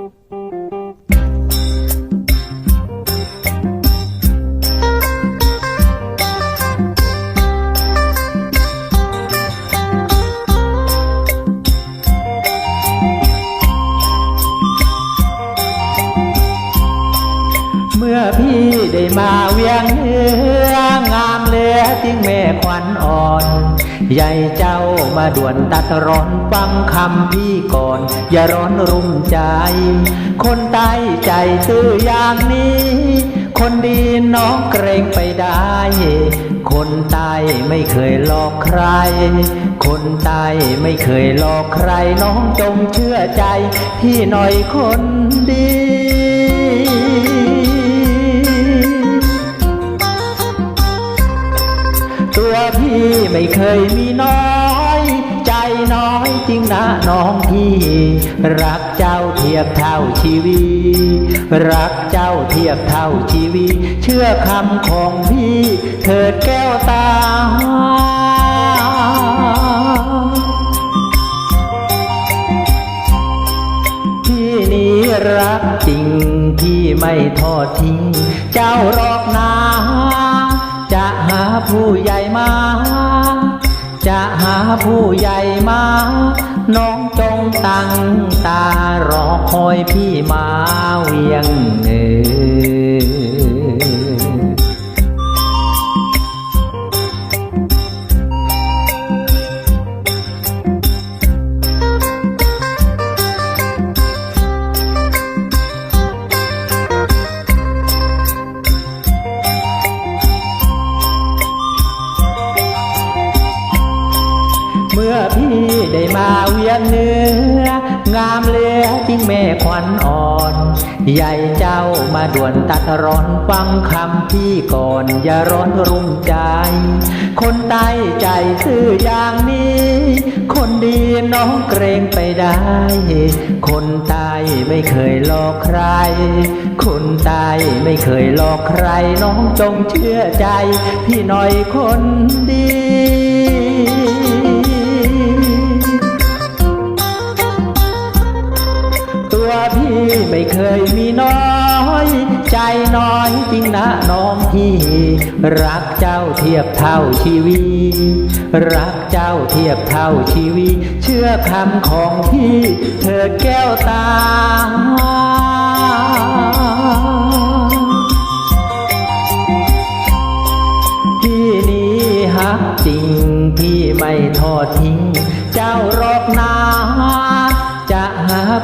เมื่ อพี่ได้มาเวียงเนื้องามเหลือจริงแม่ขวัญอ่อน ใหญ่เจ้ามาด่วนตัดร้อนฟังคำพี่ก่อน อย่าร้อนรุ่มใจ คนใต้ใจซื่ออย่างนี้ คนดีน้องเกรงไปได้ คนใต้ไม่เคยหลอกใคร คนใต้ไม่เคยหลอกใครน้องจงเชื่อใจ พี่หน่อยคนดี ตัวพี่ไม่เคยมีน้อย ใจน้อยจริงนะน้องพี่ รักเจ้าเทียบเท่าชีวิตรักเจ้าเทียบเท่าชีวิตเชื่อคำของพี่เถิดแก้วตาพี่นี้รักจริงพี่ไม่ทอดทิ้ง เจ้ารอกนะหา ผู้ใหญ่มา จะหาผู้ใหญ่มา น้องจงตั้งตารอคอยพี่มาเวียงเนือ ได้มาเวียนเนื้องามเลือจริงแม่ขวัญอ่อน ใหญ่เจ้ามาด่วนตัดร้อนฟังคำพี่ก่อน อย่าร้อนรุ่มใจ คนใต้ใจซื่ออย่างนี้ คนดีน้องเกรงไปได้ คนใต้ไม่เคยหลอกใคร คนใต้ไม่เคยหลอกใครน้องจงเชื่อใจ พี่หน่อยคนดี ตัวพี่ไม่เคยมีน้อย ใจน้อยจริงนะน้องพี่ รักเจ้าเทียบเท่าชีวิต รักเจ้าเทียบเท่าชีวิต เชื่อคำของพี่ เธอแก้วตาพี่นี้ฮักจริง พี่ไม่ทอดทิ้ง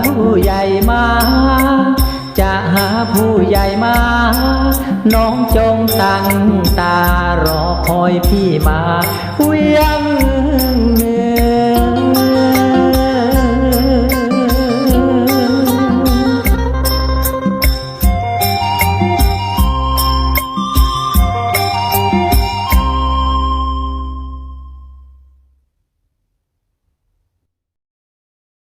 ผู้ใหญ่มา จะหาผู้ใหญ่มา น้องจงตั้งตารอคอยพี่มาเวีย